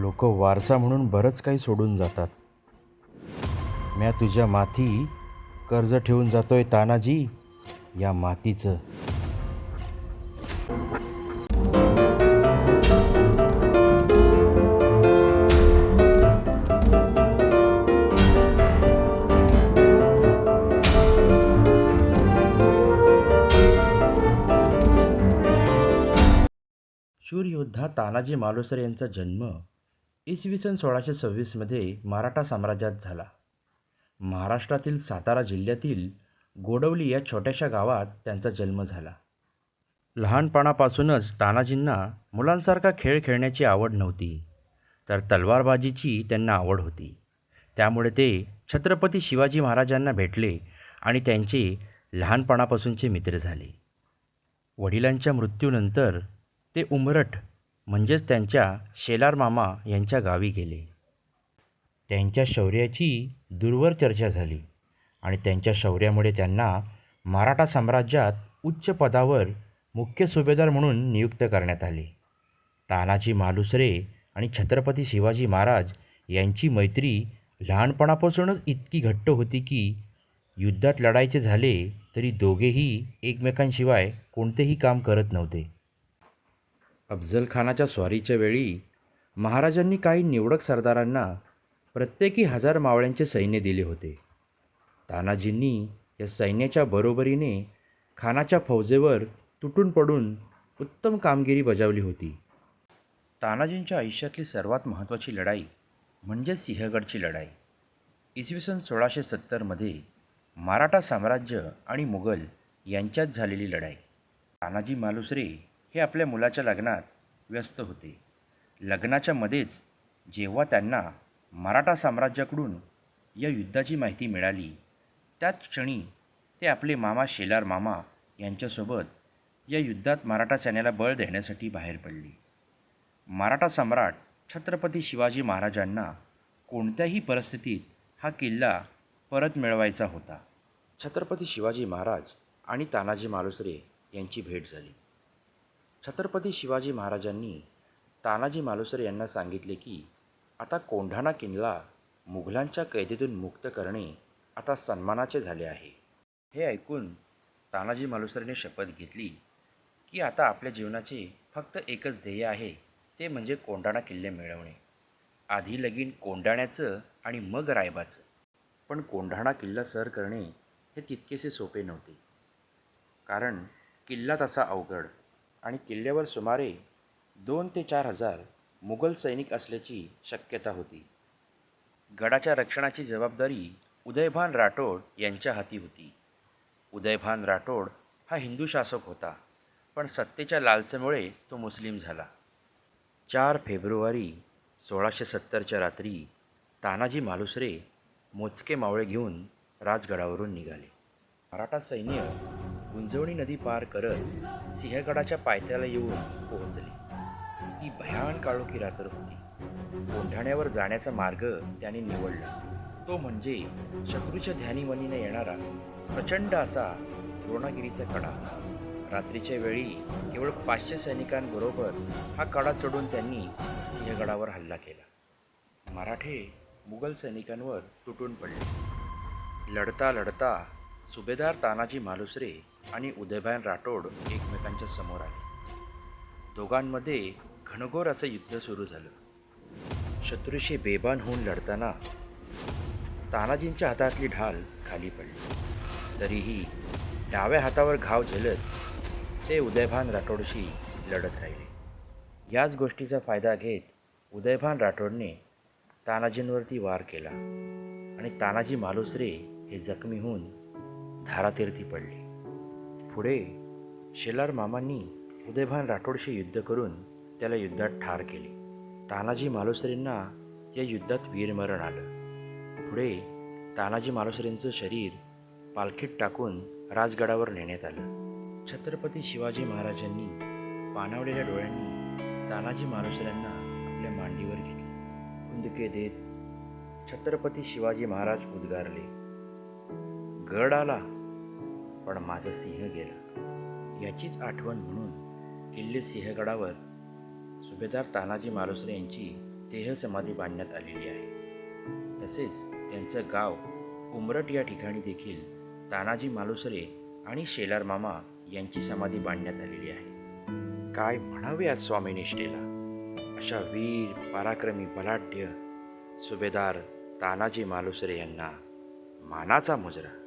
लोक वारसा म्हणून बरंच काही सोडून जातात. म्या तुझ्या माथी कर्ज ठेवून जातोय तानाजी. या मातीचं. शूरयोद्धा तानाजी मालुसरे यांचा जन्म इसवी सन सोळाशे सव्वीसमध्ये मराठा साम्राज्यात झाला. महाराष्ट्रातील सातारा जिल्ह्यातील गोडवली या छोट्याशा गावात त्यांचा जन्म झाला. लहानपणापासूनच तानाजींना मुलांसारखा खेळ खेळण्याची आवड नव्हती तर तलवारबाजीची त्यांना आवड होती. त्यामुळे ते छत्रपती शिवाजी महाराजांना भेटले आणि त्यांचे लहानपणापासूनचे मित्र झाले. वडिलांच्या मृत्यूनंतर ते उमरठ म्हणजेच त्यांच्या शेलार मामा यांच्या गावी गेले. त्यांच्या शौर्याची दूरवर चर्चा झाली आणि त्यांच्या शौर्यामुळे त्यांना मराठा साम्राज्यात उच्च पदावर मुख्य सुभेदार म्हणून नियुक्त करण्यात आले. तानाजी मालुसरे आणि छत्रपती शिवाजी महाराज यांची मैत्री लहानपणापासूनच इतकी घट्ट होती की युद्धात लढायचे झाले तरी दोघेही एकमेकांशिवाय कोणतेही काम करत नव्हते. अफजल खानाच्या स्वारीच्या वेळी महाराजांनी काही निवडक सरदारांना प्रत्येकी हजार मावळ्यांचे सैन्य दिले होते. तानाजींनी या सैन्याच्या बरोबरीने खानाच्या फौजेवर तुटून पडून उत्तम कामगिरी बजावली होती. तानाजींच्या आयुष्यातली सर्वात महत्त्वाची लढाई म्हणजे सिंहगडची लढाई. इसवी सन सोळाशे सत्तरमध्ये मराठा साम्राज्य आणि मुघल यांच्यात झालेली लढाई. तानाजी मालुसरे हे आपल्या मुलाच्या लग्नात व्यस्त होते. लग्नाच्या मध्येच जेव्हा त्यांना मराठा साम्राज्याकडून या युद्धाची माहिती मिळाली त्याच क्षणी ते आपले मामा शेलार मामा यांच्यासोबत या युद्धात मराठा सैन्याला बळ देण्यासाठी बाहेर पडले. मराठा सम्राट छत्रपती शिवाजी महाराजांना कोणत्याही परिस्थितीत हा किल्ला परत मिळवायचा होता. छत्रपती शिवाजी महाराज आणि तानाजी मालुसरे यांची भेट झाली. छत्रपती शिवाजी महाराजांनी तानाजी मालुसरे यांना सांगितले की आता कोंढाणा किल्ला मुघलांच्या कैदेतून मुक्त करणे आता सन्मानाचे झाले आहे. हे ऐकून तानाजी मालुसरेने शपथ घेतली की आता आपल्या जीवनाचे फक्त एकच ध्येय आहे ते म्हणजे कोंढाणा किल्ले मिळवणे. आधी लगीन कोंढाण्याचं आणि मग रायबाचं. पण कोंढाणा किल्ला सर करणे हे तितकेसे सोपे नव्हते. कारण किल्ला तसा अवघड आणि किल्ल्यावर सुमारे दोन ते चार हजार मुघल सैनिक असल्याची शक्यता होती. गडाच्या रक्षणाची जबाबदारी उदयभान राठोड यांच्या हाती होती. उदयभान राठोड हा हिंदू शासक होता पण सत्तेच्या लालसेमुळे तो मुस्लिम झाला. चार फेब्रुवारी सोळाशे सत्तरच्या रात्री तानाजी मालुसरे मोजके मावळे घेऊन राजगडावरून निघाले. मराठा सैन्य गुंजवणी नदी पार करत सिंहगडाच्या पायथ्याला येऊन पोहोचले. ही भयान काळोखी रात्र होती. कोंढाण्यावर जाण्याचा मार्ग त्याने निवडला. तो म्हणजे शत्रूच्या ध्यानीमनीने येणारा प्रचंड असा द्रोणागिरीचा कडा. रात्रीच्या वेळी केवळ पाचशे सैनिकांबरोबर हा कडा चढून त्यांनी सिंहगडावर हल्ला केला. मराठे मुघल सैनिकांवर तुटून पडले. लढता लढता सुभेदार तानाजी मालुसरे आणि उदयभान राठोड एकमेकांच्या समोर आले. दोघांमध्ये घनघोर असं युद्ध सुरू झालं. शत्रूशी बेबान होऊन लढताना तानाजींच्या हातातली ढाल खाली पडली. तरीही डाव्या हातावर घाव झेलत ते उदयभान राठोडशी लढत राहिले. याच गोष्टीचा फायदा घेत उदयभान राठोडने तानाजींवरती वार केला आणि तानाजी मालुसरे हे जखमी होऊन धारातीर्थी पडले. पुढे शेलार मामांनी उदयभान राठोडशी युद्ध करून त्याला युद्धात ठार केले. तानाजी मालुसरेंना या युद्धात वीरमरण आलं. पुढे तानाजी मालुसरेंचं शरीर पालखीत टाकून राजगडावर नेण्यात आलं. छत्रपती शिवाजी महाराजांनी पाणावलेल्या डोळ्यांनी तानाजी मालुसऱ्यांना आपल्या मांडीवर घेतले. हुंदके देत छत्रपती शिवाजी महाराज उद्गारले. गड आला. पण माझं सिंह गेला. याचीच आठवण म्हणून किल्ले सिंहगडावर सुभेदार तानाजी मालुसरे यांची देहसमाधी बांधण्यात आलेली आहे. तसेच त्यांचं गाव उमरट या ठिकाणी देखील तानाजी मालुसरे आणि शेलार मामा यांची समाधी बांधण्यात आलेली आहे. काय म्हणावे आज स्वामीनिष्ठेला अशा वीर पराक्रमी बलाढ्य सुभेदार तानाजी मालुसरे यांना मानाचा मुजरा.